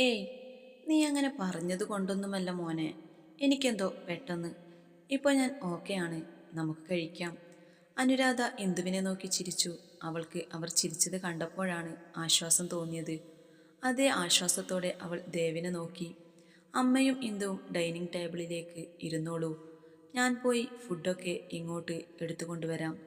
ഏയ് നീ അങ്ങനെ പറഞ്ഞത് കൊണ്ടൊന്നുമല്ല മോനെ. എനിക്കെന്തോ പെട്ടെന്ന്. ഇപ്പോൾ ഞാൻ ഓക്കെയാണ് നമുക്ക് കഴിക്കാം. അനുരാധ ഇന്ദുവിനെ നോക്കി ചിരിച്ചു. അവൾക്ക് അവർ ചിരിച്ചത് കണ്ടപ്പോഴാണ് ആശ്വാസം തോന്നിയത്. അതേ ആശ്വാസത്തോടെ അവൾ ദേവിനെ നോക്കി. അമ്മയും ഇന്ദുവും ഡൈനിങ് ടേബിളിലേക്ക് ഇരുന്നോളൂ. ഞാൻ പോയി ഫുഡൊക്കെ ഇങ്ങോട്ട് എടുത്തുകൊണ്ടുവരാം.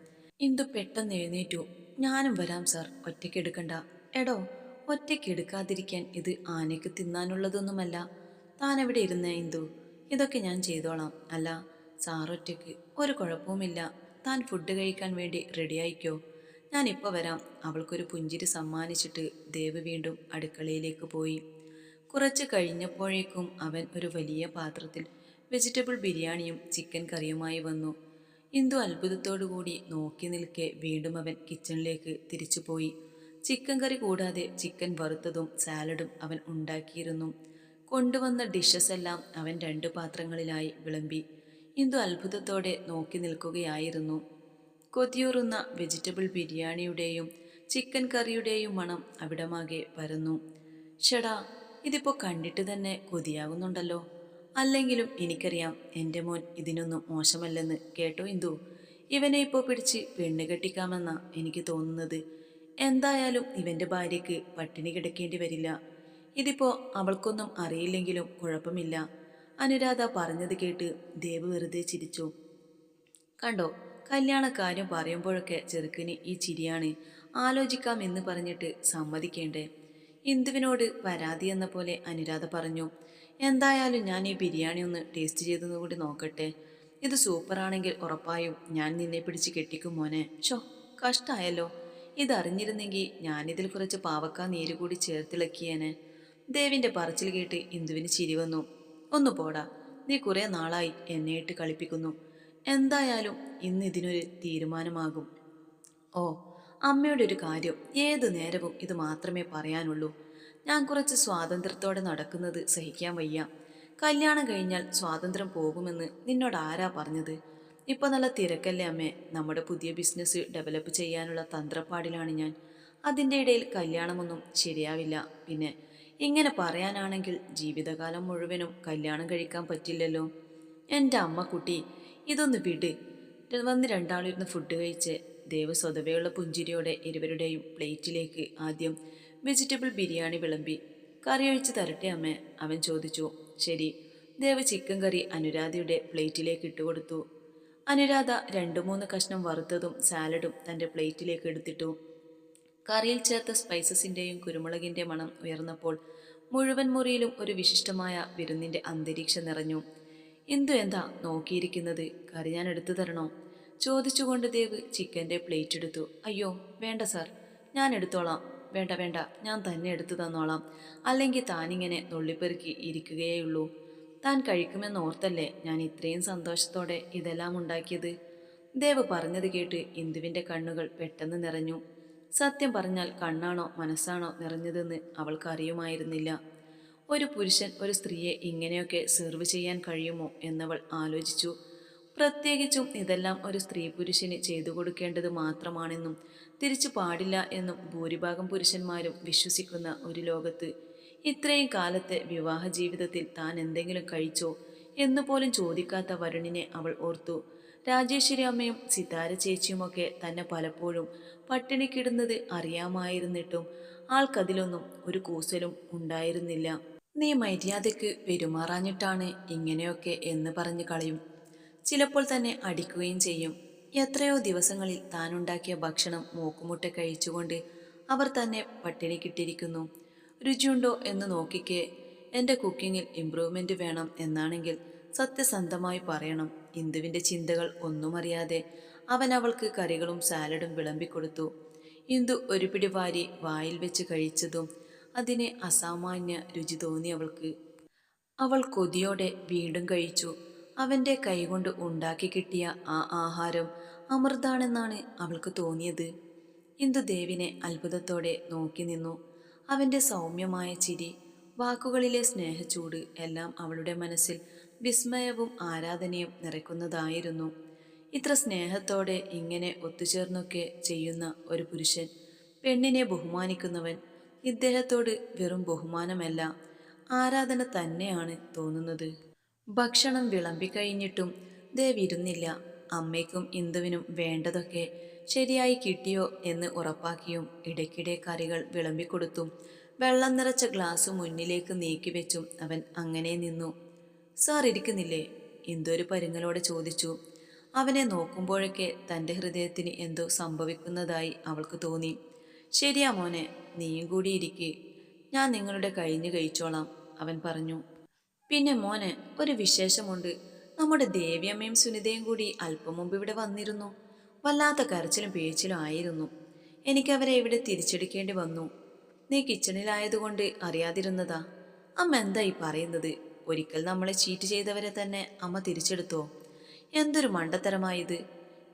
ഇന്ദു പെട്ടെന്ന് എഴുന്നേറ്റു. ഞാനും വരാം സാർ. ഒറ്റയ്ക്ക് എടുക്കണ്ട. എടോ ഒറ്റയ്ക്ക് എടുക്കാതിരിക്കാൻ ഇത് ആനയ്ക്ക് തിന്നാനുള്ളതൊന്നുമല്ല. താൻ എവിടെ ഇരുന്ന ഇന്ദു ഇതൊക്കെ ഞാൻ ചെയ്തോളാം. അല്ല സാറൊറ്റയ്ക്ക് ഒരു കുഴപ്പവുമില്ല. താൻ ഫുഡ് കഴിക്കാൻ വേണ്ടി റെഡിയായിക്കോ. ഞാൻ ഇപ്പോൾ വരാം. അവൾക്കൊരു പുഞ്ചിരി സമ്മാനിച്ചിട്ട് ദേവ് വീണ്ടും അടുക്കളയിലേക്ക് പോയി. കുറച്ച് കഴിഞ്ഞപ്പോഴേക്കും അവൻ ഒരു വലിയ പാത്രത്തിൽ വെജിറ്റബിൾ ബിരിയാണിയും ചിക്കൻ കറിയുമായി വന്നു. ഇന്ദു അത്ഭുതത്തോടുകൂടി നോക്കി നിൽക്കെ വീണ്ടും അവൻ കിച്ചണിലേക്ക് തിരിച്ചുപോയി. ചിക്കൻ കറി കൂടാതെ ചിക്കൻ വറുത്തതും സാലഡും അവൻ ഉണ്ടാക്കിയിരുന്നു. കൊണ്ടുവന്ന ഡിഷസ് എല്ലാം അവൻ രണ്ട് പാത്രങ്ങളിലായി വിളമ്പി. ഇന്ദു അത്ഭുതത്തോടെ നോക്കി നിൽക്കുകയായിരുന്നു. കൊതിയൂറുന്ന വെജിറ്റബിൾ ബിരിയാണിയുടെയും ചിക്കൻ കറിയുടെയും മണം അവിടമാകെ പരന്നു. ഷടാ ഇതിപ്പോൾ കണ്ടിട്ട് തന്നെ കൊതിയാകുന്നുണ്ടല്ലോ. അല്ലെങ്കിലും എനിക്കറിയാം എന്റെ മോൻ ഇതിനൊന്നും മോശമല്ലെന്ന്. കേട്ടോ ഇന്ദു? ഇവനെ ഇപ്പോൾ പിടിച്ച് പെണ്ണ് കെട്ടിക്കാമെന്നാ എനിക്ക് തോന്നുന്നത്. എന്തായാലും ഇവന്റെ ഭാര്യയ്ക്ക് പട്ടിണി കിടക്കേണ്ടി വരില്ല. ഇതിപ്പോൾ അവൾക്കൊന്നും അറിയില്ലെങ്കിലും കുഴപ്പമില്ല. അനുരാധ പറഞ്ഞത് കേട്ട് ദേവ് വെറുതെ ചിരിച്ചു. കണ്ടോ കല്യാണക്കാര്യം പറയുമ്പോഴൊക്കെ ചെറുക്കന് ഈ ചിരിയാണ്. ആലോചിക്കാം എന്ന് പറഞ്ഞിട്ട് സമ്മതിക്കേണ്ടേ? ഇന്ദുവിനോട് പരാതി എന്ന പോലെ അനുരാധ പറഞ്ഞു. എന്തായാലും ഞാൻ ഈ ബിരിയാണി ഒന്ന് ടേസ്റ്റ് ചെയ്തതുകൂടി കൂടി നോക്കട്ടെ. ഇത് സൂപ്പറാണെങ്കിൽ ഉറപ്പായും ഞാൻ നിന്നെ പിടിച്ച് കെട്ടിക്കും മോനെ. ഷോ കഷ്ടായല്ലോ. ഇതറിഞ്ഞിരുന്നെങ്കിൽ ഞാനിതിൽ കുറച്ച് പാവക്ക നീര് കൂടി ചേർത്തിളക്കിയേനെ. ദേവിന്റെ പറച്ചിൽ കേട്ട് ഇന്ദുവിന് ചിരി വന്നു. ഒന്ന് പോടാ നീ കുറേ നാളായി എന്നേട്ട് കളിപ്പിക്കുന്നു. എന്തായാലും ഇന്ന് ഇതിനൊരു തീരുമാനമാകും. ഓ അമ്മയുടെ ഒരു കാര്യം ഏതു നേരവും ഇത് മാത്രമേ പറയാനുള്ളൂ. ഞാൻ കുറച്ച് സ്വാതന്ത്ര്യത്തോടെ നടക്കുന്നത് സഹിക്കാൻ വയ്യ. കല്യാണം കഴിഞ്ഞാൽ സ്വാതന്ത്ര്യം പോകുമെന്ന് നിന്നോട് ആരാ പറഞ്ഞത്? ഇപ്പൊ നല്ല തിരക്കല്ലേ അമ്മേ? നമ്മുടെ പുതിയ ബിസിനസ് ഡെവലപ്പ് ചെയ്യാനുള്ള തന്ത്രപ്പാടിലാണ് ഞാൻ. അതിന്റെ ഇടയിൽ കല്യാണമൊന്നും ശരിയാവില്ല. പിന്നെ ഇങ്ങനെ പറയാനാണെങ്കിൽ ജീവിതകാലം മുഴുവനും കല്യാണം കഴിക്കാൻ പറ്റില്ലല്ലോ. എന്റെ അമ്മ കുട്ടി ഇതൊന്ന് വിട്. വന്ന് രണ്ടാളിരുന്ന് ഫുഡ് കഴിച്ച് ദേവ് സ്വതവേയുള്ള പുഞ്ചിരിയോടെ ഇരുവരുടെയും പ്ലേറ്റിലേക്ക് ആദ്യം വെജിറ്റബിൾ ബിരിയാണി വിളമ്പി. കറി ഒഴിച്ച് തരട്ടെ അമ്മേ? അവൻ ചോദിച്ചു. ശരി. ദേവ് ചിക്കൻ കറി അനുരാധയുടെ പ്ലേറ്റിലേക്ക് ഇട്ടുകൊടുത്തു. അനുരാധ രണ്ടു മൂന്ന് കഷ്ണം വറുത്തതും സാലഡും തന്റെ പ്ലേറ്റിലേക്ക് എടുത്തിട്ടു. കറിയിൽ ചേർത്ത സ്പൈസസിന്റെയും കുരുമുളകിന്റെ മണം ഉയർന്നപ്പോൾ മുഴുവൻ മുറിയിലും ഒരു വിശിഷ്ടമായ വിരുന്നിന്റെ അന്തരീക്ഷം നിറഞ്ഞു. എന്തു എന്താ നോക്കിയിരിക്കുന്നത്? കറി ഞാൻ എടുത്തു തരണോ? ചോദിച്ചുകൊണ്ട് ദേവ് ചിക്കന്റെ പ്ലേറ്റ് എടുത്തു. അയ്യോ വേണ്ട സാർ ഞാൻ എടുത്തോളാം. വേണ്ട വേണ്ട ഞാൻ തന്നെ എടുത്തു തന്നോളാം. അല്ലെങ്കിൽ താനിങ്ങനെ നുള്ളിപ്പെറുക്കി ഇരിക്കുകയേയുള്ളൂ. താൻ കഴിക്കുമെന്ന് ഓർത്തല്ലേ ഞാൻ ഇത്രയും സന്തോഷത്തോടെ ഇതെല്ലാം ഉണ്ടാക്കിയത്? ദേവ് പറഞ്ഞത് കേട്ട് ഇന്ദുവിന്റെ കണ്ണുകൾ പെട്ടെന്ന് നിറഞ്ഞു. സത്യം പറഞ്ഞാൽ കണ്ണാണോ മനസ്സാണോ നിറഞ്ഞതെന്ന് അവൾക്കറിയുമായിരുന്നില്ല. ഒരു പുരുഷൻ ഒരു സ്ത്രീയെ ഇങ്ങനെയൊക്കെ സെർവ് ചെയ്യാൻ കഴിയുമോ എന്നവൾ ആലോചിച്ചു. പ്രത്യേകിച്ചും ഇതെല്ലാം ഒരു സ്ത്രീ പുരുഷന് ചെയ്തു കൊടുക്കേണ്ടത് മാത്രമാണെന്നും തിരിച്ചു പാടില്ല എന്നും ഭൂരിഭാഗം പുരുഷന്മാരും വിശ്വസിക്കുന്ന ഒരു ലോകത്ത് ഇത്രയും കാലത്തെ വിവാഹ ജീവിതത്തിൽ താൻ എന്തെങ്കിലും കഴിച്ചോ എന്നുപോലും ചോദിക്കാത്ത വരുണിനെ അവൾ ഓർത്തു. രാജേശ്വരി അമ്മയും സിതാര ചേച്ചിയുമൊക്കെ തന്നെ പലപ്പോഴും പട്ടിണിക്കിടുന്നത് അറിയാമായിരുന്നിട്ടും ആൾക്കതിലൊന്നും ഒരു കൂസലും ഉണ്ടായിരുന്നില്ല. നീ മര്യാദയ്ക്ക് പെരുമാറാഞ്ഞിട്ടാണ് ഇങ്ങനെയൊക്കെ എന്ന് പറഞ്ഞു കളയും. ചിലപ്പോൾ തന്നെ അടിക്കുകയും ചെയ്യും. എത്രയോ ദിവസങ്ങളിൽ താനുണ്ടാക്കിയ ഭക്ഷണം മൂക്കുമുട്ട കഴിച്ചുകൊണ്ട് അവർ തന്നെ പട്ടിണി പട്ടിണിക്കിട്ടിരിക്കുന്നു രുചിയുണ്ടോ എന്ന് നോക്കിക്കേ. എന്റെ കുക്കിങ്ങിൽ ഇമ്പ്രൂവ്മെന്റ് വേണം എന്നാണെങ്കിൽ സത്യസന്ധമായി പറയണം. ഇന്ദുവിന്റെ ചിന്തകൾ ഒന്നും അറിയാതെ അവൻ അവൾക്ക് കറികളും സാലഡും വിളമ്പിക്കൊടുത്തു. ഇന്ദു ഒരു പിടി വാരി വായിൽ വെച്ച് കഴിച്ചതും അതിനെ അസാമാന്യ രുചി തോന്നി അവൾക്ക്. അവൾ കൊതിയോടെ വീണ്ടും കഴിച്ചു. അവന്റെ കൈകൊണ്ട് ഉണ്ടാക്കി കിട്ടിയ ആ ആഹാരം അമൃതാണെന്നാണ് അവൾക്ക് തോന്നിയത്. ഇന്ദു ദേവിനെ അത്ഭുതത്തോടെ നോക്കി നിന്നു. അവന്റെ സൗമ്യമായ ചിരി വാക്കുകളിലെ സ്നേഹച്ചൂട് എല്ലാം അവളുടെ മനസ്സിൽ വിസ്മയവും ആരാധനയും നിറയ്ക്കുന്നതായിരുന്നു. ഇത്ര സ്നേഹത്തോടെ ഇങ്ങനെ ഒത്തുചേർന്നൊക്കെ ചെയ്യുന്ന ഒരു പുരുഷൻ പെണ്ണിനെ ബഹുമാനിക്കുന്നവൻ ഇദ്ദേഹത്തോട് വെറും ബഹുമാനമല്ല ആരാധന തന്നെയാണ് തോന്നുന്നത്. ഭക്ഷണം വിളമ്പിക്കഴിഞ്ഞിട്ടും ദേവിരുന്നില്ല അമ്മയ്ക്കും ഇന്ദുവിനും വേണ്ടതൊക്കെ ശരിയായി കിട്ടിയോ എന്ന് ഉറപ്പാക്കിയും ഇടയ്ക്കിടെ കറികൾ വിളമ്പിക്കൊടുത്തും വെള്ളം നിറച്ച ഗ്ലാസ് മുന്നിലേക്ക് നീക്കിവെച്ചും അവൻ അങ്ങനെ നിന്നു. സാർ ഇരിക്കുന്നില്ലേ? എന്തൊരു പരുങ്ങലോടെ ചോദിച്ചു. അവനെ നോക്കുമ്പോഴൊക്കെ തന്റെ ഹൃദയത്തിന് എന്തോ സംഭവിക്കുന്നതായി അവൾക്ക് തോന്നി. ശരിയാ മോനെ നീയും കൂടി ഇരിക്കെ. ഞാൻ നിങ്ങളുടെ കഴിഞ്ഞു കഴിച്ചോളാം അവൻ പറഞ്ഞു. പിന്നെ മോനെ ഒരു വിശേഷമുണ്ട്. നമ്മുടെ ദേവിയമ്മയും സുനിതയും കൂടി അല്പം മുമ്പ് ഇവിടെ വന്നിരുന്നു. വല്ലാത്ത കരച്ചിലും പേച്ചിലും ആയിരുന്നു. എനിക്കവരെ ഇവിടെ തിരിച്ചെടുക്കേണ്ടി വന്നു. നീ കിച്ചണിലായതുകൊണ്ട് അറിയാതിരുന്നതാ. അമ്മ എന്താ ഈ പറയുന്നത്? ഒരിക്കൽ നമ്മളെ ചീറ്റ് ചെയ്തവരെ തന്നെ അമ്മ തിരിച്ചെടുത്തോ? എന്തൊരു മണ്ടത്തരമായത്.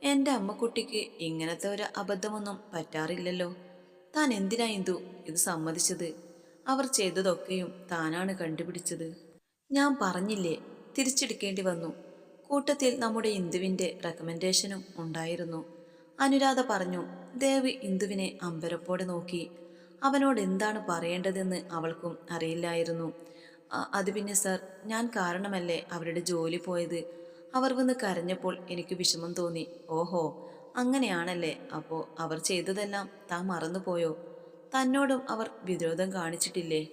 എന്റെ അമ്മക്കുട്ടിക്ക് ഇങ്ങനത്തെ ഒരു അബദ്ധമൊന്നും പറ്റാറില്ലല്ലോ. താൻ എന്തിനാ ഇന്ദു ഇത് സമ്മതിച്ചത്? അവർ ചെയ്തതൊക്കെയും താനാണ് കണ്ടുപിടിച്ചത്. ഞാൻ പറഞ്ഞില്ലേ തിരിച്ചെടുക്കേണ്ടി വന്നു. കൂട്ടത്തിൽ നമ്മുടെ ഇന്ദുവിന്റെ റെക്കമെൻഡേഷനും ഉണ്ടായിരുന്നു. അനുരാധ പറഞ്ഞു ദേവി ഇന്ദുവിനെ അമ്പരപ്പോടെ നോക്കി. അവനോട് എന്താണ് പറയേണ്ടതെന്ന് അവൾക്കും അറിയില്ലായിരുന്നു. "അ- അത് പിന്നെ സർ ഞാൻ കാരണമല്ലേ അവരുടെ ജോലി പോയത്? അവർ വന്ന് കരഞ്ഞപ്പോൾ എനിക്ക് വിഷമം തോന്നി. ഓഹോ അങ്ങനെയാണല്ലേ? അപ്പോൾ അവർ ചെയ്തതെല്ലാം താൻ മറന്നുപോയോ? തന്നോടും അവർ വിരോധം കാണിച്ചിട്ടില്ലേ?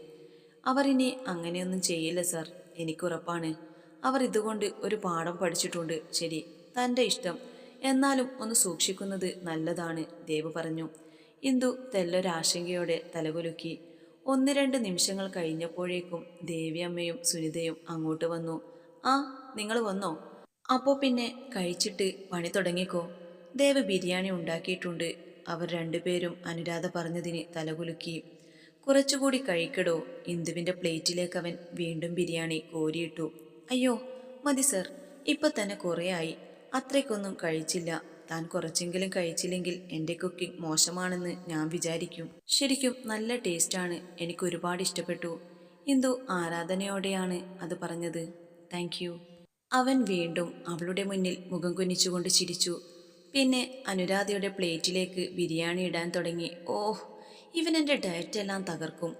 അവർ ഇനി അങ്ങനെയൊന്നും ചെയ്യില്ല സർ എനിക്കുറപ്പാണ്. അവർ ഇതുകൊണ്ട് ഒരു പാഠം പഠിച്ചിട്ടുണ്ട്. ശരി തന്റെ ഇഷ്ടം. എന്നാലും ഒന്ന് സൂക്ഷിക്കുന്നത് നല്ലതാണ് ദേവ് പറഞ്ഞു. ഇന്ദു തെല്ലൊരാശങ്കയോടെ തലകുലുക്കി. ഒന്ന് രണ്ട് നിമിഷങ്ങൾ കഴിഞ്ഞപ്പോഴേക്കും ദേവിയമ്മയും സുനിതയും അങ്ങോട്ട് വന്നു. ആ നിങ്ങൾ വന്നോ? അപ്പോൾ പിന്നെ കഴിച്ചിട്ട് പണി തുടങ്ങിക്കോ. ദേവ് ബിരിയാണി ഉണ്ടാക്കിയിട്ടുണ്ട്. അവർ രണ്ടുപേരും അനുരാധ പറഞ്ഞതിന് തലകുലുക്കി. കുറച്ചുകൂടി കഴിക്കടോ. ഇന്ദുവിന്റെ പ്ലേറ്റിലേക്ക് അവൻ വീണ്ടും ബിരിയാണി കോരിയിട്ടു. അയ്യോ മതി സർ. ഇപ്പൊ തന്നെ കുറേ ആയി അത്രയ്ക്കൊന്നും കഴിച്ചില്ല. താൻ കുറച്ചെങ്കിലും കഴിച്ചില്ലെങ്കിൽ എന്റെ കുക്കിംഗ് മോശമാണെന്ന് ഞാൻ വിചാരിക്കും. ശരിക്കും നല്ല ടേസ്റ്റാണ്. എനിക്ക് ഒരുപാട് ഇഷ്ടപ്പെട്ടു. ഇന്ദു ആരാധനയോടെയാണ് അത് പറഞ്ഞത്. Thank you. അവൻ വീണ്ടും അവളുടെ മുന്നിൽ മുഖം കുനിച്ചുകൊണ്ട് ചിരിച്ചു. പിന്നെ അനുരാധയുടെ പ്ലേറ്റിലേക്ക് ബിരിയാണി ഇടാൻ തുടങ്ങി. ഓഹ് ഇവൻ എന്റെ ഡയറ്റ് എല്ലാം തകർക്കും.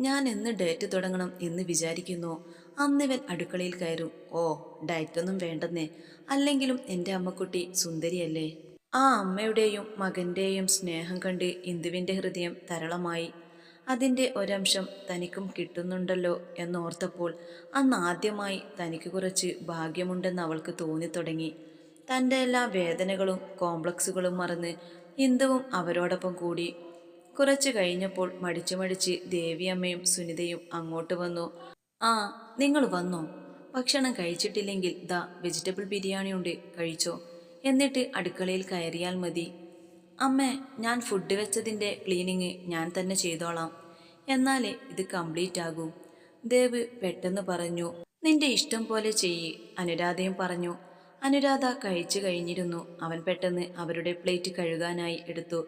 ഞാൻ എന്ന് ഡയറ്റ് തുടങ്ങണം എന്ന് വിചാരിക്കുന്നോ. അന്നിവൻ അടുക്കളയിൽ കയറും. ഓ ഡയറ്റൊന്നും വേണ്ടെന്നേ. അല്ലെങ്കിലും എന്റെ അമ്മക്കുട്ടി സുന്ദരിയല്ലേ? ആ അമ്മയുടെയും മകന്റെയും സ്നേഹം കണ്ട് ഇന്ദുവിന്റെ ഹൃദയം തരളമായി. അതിന്റെ ഒരംശം തനിക്കും കിട്ടുന്നുണ്ടല്ലോ എന്നോർത്തപ്പോൾ അന്ന് ആദ്യമായി തനിക്ക് കുറച്ച് ഭാഗ്യമുണ്ടെന്ന് അവൾക്ക് തോന്നിത്തുടങ്ങി. തന്റെ എല്ലാ വേദനകളും കോംപ്ലക്സുകളും മറന്ന് ഇന്ദുവും അവരോടൊപ്പം കൂടി കുറച്ച് കഴിഞ്ഞപ്പോൾ മടിച്ചു മടിച്ച് ദേവിയമ്മയും സുനിതയും അങ്ങോട്ട് വന്നു. ആ നിങ്ങൾ വന്നോ. ഭക്ഷണം കഴിച്ചിട്ടില്ലെങ്കിൽ ദ വെജിറ്റബിൾ ബിരിയാണി ഉണ്ട് കഴിച്ചോ. എന്നിട്ട് അടുക്കളയിൽ കയറിയാൽ മതി. അമ്മേ ഞാൻ ഫുഡ് വെച്ചതിന്റെ ക്ലീനിങ് ഞാൻ തന്നെ ചെയ്തോളാം. എന്നാലേ ഇത് കംപ്ലീറ്റ് ആകൂ. ദേവ് പെട്ടെന്ന് പറഞ്ഞു നിന്റെ ഇഷ്ടം പോലെ ചെയ്യ് അനുരാധയും പറഞ്ഞു. അനുരാധ കഴിച്ചു കഴിഞ്ഞിരുന്നു. അവൻ പെട്ടെന്ന് അവരുടെ പ്ലേറ്റ് കഴുകാനായി എടുത്തു.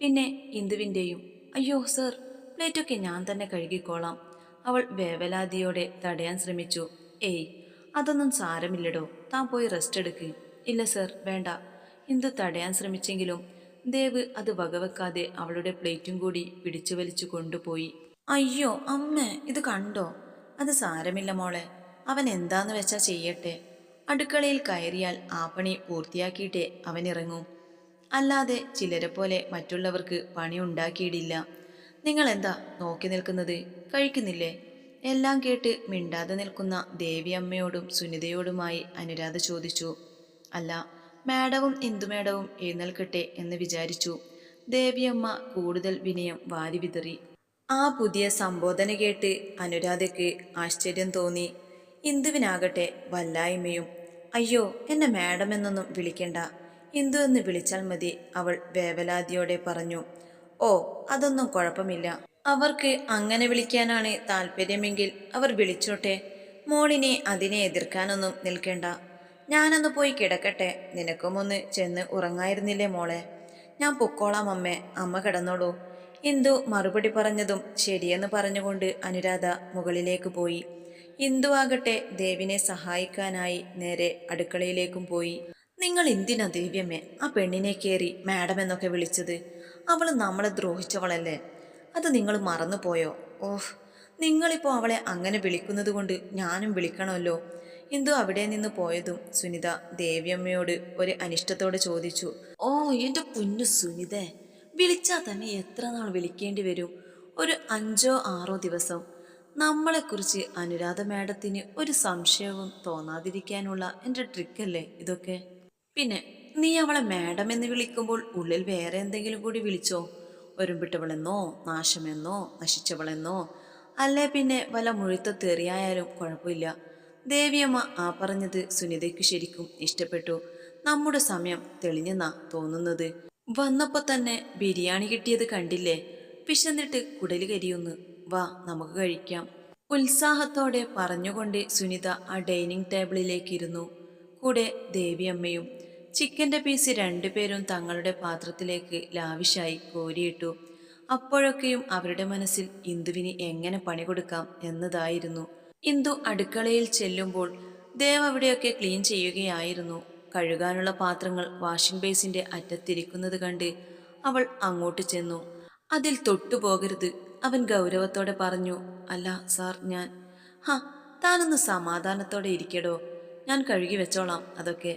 പിന്നെ ഇന്ദുവിന്റെയും അയ്യോ സർ പ്ലേറ്റൊക്കെ ഞാൻ തന്നെ കഴുകിക്കോളാം. അവൾ വേവലാതിയോടെ തടയാൻ ശ്രമിച്ചു. ഏയ് അതൊന്നും സാരമില്ലടോ. താൻ പോയി റെസ്റ്റ് എടുക്ക്. ഇല്ല സർ വേണ്ട. ഇന്ദു തടയാൻ ശ്രമിച്ചെങ്കിലും ദേവ് അത് വകവെക്കാതെ അവളുടെ പ്ലേറ്റും കൂടി പിടിച്ചു വലിച്ചു കൊണ്ടുപോയി. അയ്യോ അമ്മ ഇത് കണ്ടോ? അത് സാരമില്ല മോളെ. അവൻ എന്താന്ന് വെച്ചാ ചെയ്യട്ടെ. അടുക്കളയിൽ കയറിയാൽ ആ പണി പൂർത്തിയാക്കിയിട്ടേ അവൻ ഇറങ്ങൂ. അല്ലാതെ ചിലരെ പോലെ മറ്റുള്ളവർക്ക് പണി ഉണ്ടാക്കിയിടില്ല. നിങ്ങൾ എന്താ നോക്കി നിൽക്കുന്നത്? കഴിക്കുന്നില്ലേ? എല്ലാം കേട്ട് മിണ്ടാതെ നിൽക്കുന്ന ദേവിയമ്മയോടും സുനിതയോടുമായി അനുരാധ ചോദിച്ചു. അല്ല മാഡവും ഇന്ദുമേഡവും എഴുന്നേൽക്കട്ടെ എന്ന് വിചാരിച്ചു. ദേവിയമ്മ കൂടുതൽ വിനയം വാരി വിതറി. ആ പുതിയ സംബോധന കേട്ട് അനുരാധയ്ക്ക് ആശ്ചര്യം തോന്നി. ഇന്ദുവിനാകട്ടെ വല്ലായ്മയും. അയ്യോ എന്നെ മാഡം എന്നൊന്നും വിളിക്കണ്ട. ഇന്ദു എന്ന് വിളിച്ചാൽ മതി അവൾ വേവലാതിയോടെ പറഞ്ഞു. ഓ അതൊന്നും കുഴപ്പമില്ല. അവർക്ക് അങ്ങനെ വിളിക്കാനാണ് താല്പര്യമെങ്കിൽ അവർ വിളിച്ചോട്ടെ. മോളിനെ അതിനെ എതിർക്കാനൊന്നും നിൽക്കേണ്ട. ഞാനൊന്ന് പോയി കിടക്കട്ടെ. നിനക്കുമൊന്ന് ചെന്ന് ഉറങ്ങായിരുന്നില്ലേ മോളെ? ഞാൻ പൊക്കോളാം അമ്മേ. അമ്മ കിടന്നോളൂ. ഇന്ദു മറുപടി പറഞ്ഞതും ശരിയെന്ന് പറഞ്ഞുകൊണ്ട് അനുരാധ മുകളിലേക്ക് പോയി. ഇന്ദു ആകട്ടെ ദേവിനെ സഹായിക്കാനായി നേരെ അടുക്കളയിലേക്കും പോയി. നിങ്ങൾ എന്തിനാ ദേവ്യമ്മേ ആ പെണ്ണിനെ കയറി മാഡം എന്നൊക്കെ വിളിച്ചത്? അവൾ നമ്മളെ ദ്രോഹിച്ചവളല്ലേ? അത് നിങ്ങൾ മറന്നുപോയോ? ഓഹ് നിങ്ങളിപ്പോൾ അവളെ അങ്ങനെ വിളിക്കുന്നത് കൊണ്ട് ഞാനും വിളിക്കണമല്ലോ. ഇന്ദു അവിടെ നിന്ന് പോയതും സുനിത ദേവിയമ്മയോട് ഒരു അനിഷ്ടത്തോടെ ചോദിച്ചു. ഓ എന്റെ പൊന്നു സുനിത വിളിച്ചാൽ തന്നെ എത്ര നാൾ വിളിക്കേണ്ടി വരും? ഒരു അഞ്ചോ ആറോ ദിവസം. നമ്മളെക്കുറിച്ച് അനുരാധ മാഡത്തിന് ഒരു സംശയവും തോന്നാതിരിക്കാനുള്ള എന്റെ ട്രിക്കല്ലേ ഇതൊക്കെ? പിന്നെ നീ അവളെ മാഡം എന്ന് വിളിക്കുമ്പോൾ ഉള്ളിൽ വേറെ എന്തെങ്കിലും കൂടി വിളിച്ചോ? ഒരുമ്പിട്ടവളെന്നോ നാശമെന്നോ നശിച്ചവളെന്നോ അല്ലേ പിന്നെ വല്ല മുഴുത്ത തെറിയായാലും കുഴപ്പമില്ല. ദേവിയമ്മ ആ പറഞ്ഞത് സുനിതയ്ക്ക് ശരിക്കും ഇഷ്ടപ്പെട്ടു. നമ്മുടെ സമയം തെളിഞ്ഞെന്നാ തോന്നുന്നത്. വന്നപ്പോ തന്നെ ബിരിയാണി കിട്ടിയത് കണ്ടില്ലേ? പിശന്നിട്ട് കുടൽ കരിയൊന്ന്. വാ നമുക്ക് കഴിക്കാം. ഉത്സാഹത്തോടെ പറഞ്ഞുകൊണ്ട് സുനിത ആ ഡൈനിങ് ടേബിളിലേക്കിരുന്നു. കൂടെ ദേവിയമ്മയും ചിക്കന്റെ പീസ് രണ്ടുപേരും തങ്ങളുടെ പാത്രത്തിലേക്ക് ലാവിഷായി കോരിയിട്ടു. അപ്പോഴൊക്കെയും അവരുടെ മനസ്സിൽ ഇന്ദുവിന് എങ്ങനെ പണി കൊടുക്കാം എന്നതായിരുന്നു. ഇന്ദു അടുക്കളയിൽ ചെല്ലുമ്പോൾ ദേവ് അവിടെയൊക്കെ ക്ലീൻ ചെയ്യുകയായിരുന്നു. കഴുകാനുള്ള പാത്രങ്ങൾ വാഷിംഗ് ബേസിന്റെ അറ്റത്തിരിക്കുന്നത് കണ്ട് അവൾ അങ്ങോട്ട് ചെന്നു. അതിൽ തൊട്ടുപോകരുത് അവൻ ഗൗരവത്തോടെ പറഞ്ഞു. അല്ല സാർ ഞാൻ. ഹ താനൊന്ന് സമാധാനത്തോടെ ഇരിക്കടോ. ഞാൻ കഴുകി വെച്ചോളാം അതൊക്കെ.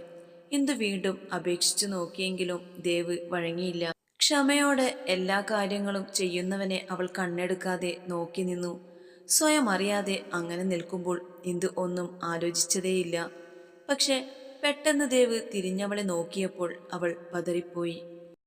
ഇന്ദു വീണ്ടും അപേക്ഷിച്ചു നോക്കിയെങ്കിലും ദേവ് വഴങ്ങിയില്ല. ക്ഷമയോടെ എല്ലാ കാര്യങ്ങളും ചെയ്യുന്നവനെ അവൾ കണ്ണെടുക്കാതെ നോക്കി നിന്നു. സ്വയം അറിയാതെ അങ്ങനെ നിൽക്കുമ്പോൾ ഇന്ദു ഒന്നും ആലോചിച്ചതേയില്ല. പക്ഷെ പെട്ടെന്ന് ദേവ് തിരിഞ്ഞവളെ നോക്കിയപ്പോൾ അവൾ പതറിപ്പോയി.